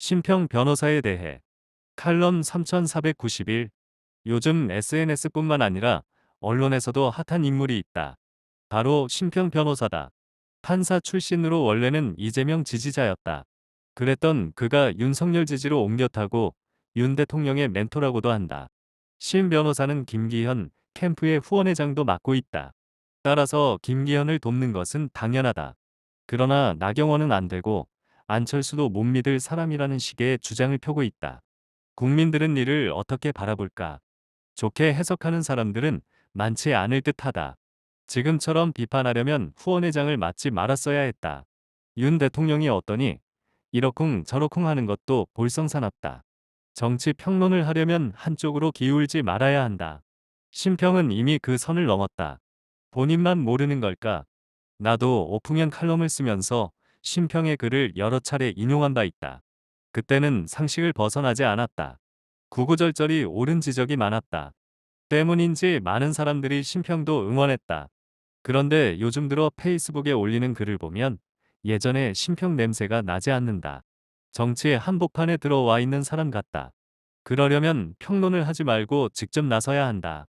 심평 변호사에 대해 칼럼 3491 요즘 SNS뿐만 아니라 언론에서도 핫한 인물이 있다. 바로 심평 변호사다. 판사 출신으로 원래는 이재명 지지자였다. 그랬던 그가 윤석열 지지로 옮겨 타고 윤 대통령의 멘토라고도 한다. 심 변호사는 김기현 캠프의 후원회장도 맡고 있다. 따라서 김기현을 돕는 것은 당연하다. 그러나 나경원은 안 되고 안철수도 못 믿을 사람이라는 식의 주장을 펴고 있다. 국민들은 이를 어떻게 바라볼까? 좋게 해석하는 사람들은 많지 않을 듯하다. 지금처럼 비판하려면 후원회장을 맡지 말았어야 했다. 윤 대통령이 어떠니? 이러쿵 저러쿵 하는 것도 볼썽사납다. 정치 평론을 하려면 한쪽으로 기울지 말아야 한다. 심평은 이미 그 선을 넘었다. 본인만 모르는 걸까? 나도 오풍현 칼럼을 쓰면서 심평의 글을 여러 차례 인용한 바 있다. 그때는 상식을 벗어나지 않았다. 구구절절이 옳은 지적이 많았다. 때문인지 많은 사람들이 심평도 응원했다. 그런데 요즘 들어 페이스북에 올리는 글을 보면 예전에 심평 냄새가 나지 않는다. 정치의 한복판에 들어와 있는 사람 같다. 그러려면 평론을 하지 말고 직접 나서야 한다.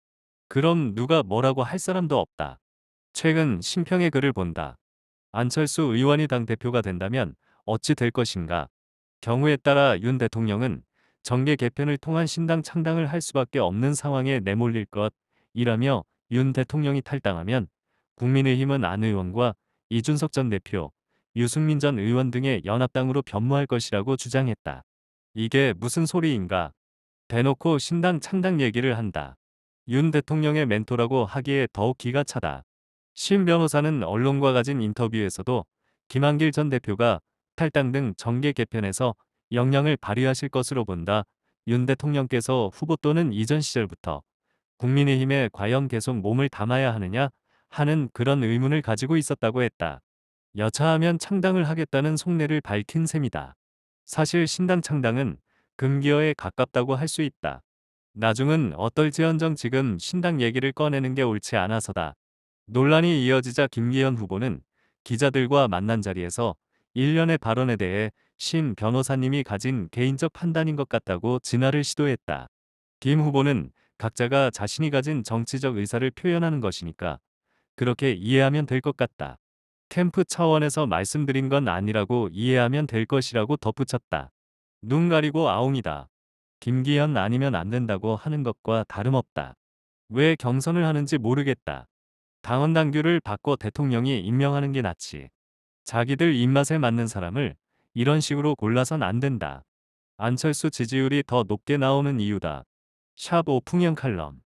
그럼 누가 뭐라고 할 사람도 없다. 최근 심평의 글을 본다. 안철수 의원이 당대표가 된다면 어찌 될 것인가? 경우에 따라 윤 대통령은 정계 개편을 통한 신당 창당을 할 수밖에 없는 상황에 내몰릴 것이라며 윤 대통령이 탈당하면 국민의힘은 안 의원과 이준석 전 대표, 유승민 전 의원 등의 연합당으로 변모할 것이라고 주장했다. 이게 무슨 소리인가? 대놓고 신당 창당 얘기를 한다. 윤 대통령의 멘토라고 하기에 더욱 기가 차다. 심 변호사는 언론과 가진 인터뷰에서도 김한길 전 대표가 탈당 등 정계 개편에서 역량을 발휘하실 것으로 본다. 윤 대통령께서 후보 또는 이전 시절부터 국민의힘에 과연 계속 몸을 담아야 하느냐 하는 그런 의문을 가지고 있었다고 했다. 여차하면 창당을 하겠다는 속내를 밝힌 셈이다. 사실 신당 창당은 금기어에 가깝다고 할 수 있다. 나중은 어떨지언정 지금 신당 얘기를 꺼내는 게 옳지 않아서다. 논란이 이어지자 김기현 후보는 기자들과 만난 자리에서 일련의 발언에 대해 심 변호사님이 가진 개인적 판단인 것 같다고 진화를 시도했다. 김 후보는 각자가 자신이 가진 정치적 의사를 표현하는 것이니까 그렇게 이해하면 될 것 같다. 캠프 차원에서 말씀드린 건 아니라고 이해하면 될 것이라고 덧붙였다. 눈 가리고 아웅이다. 김기현 아니면 안 된다고 하는 것과 다름없다. 왜 경선을 하는지 모르겠다. 당원 당규를 바꿔 대통령이 임명하는 게 낫지. 자기들 입맛에 맞는 사람을 이런 식으로 골라선 안 된다. 안철수 지지율이 더 높게 나오는 이유다. 샵 오풍현 칼럼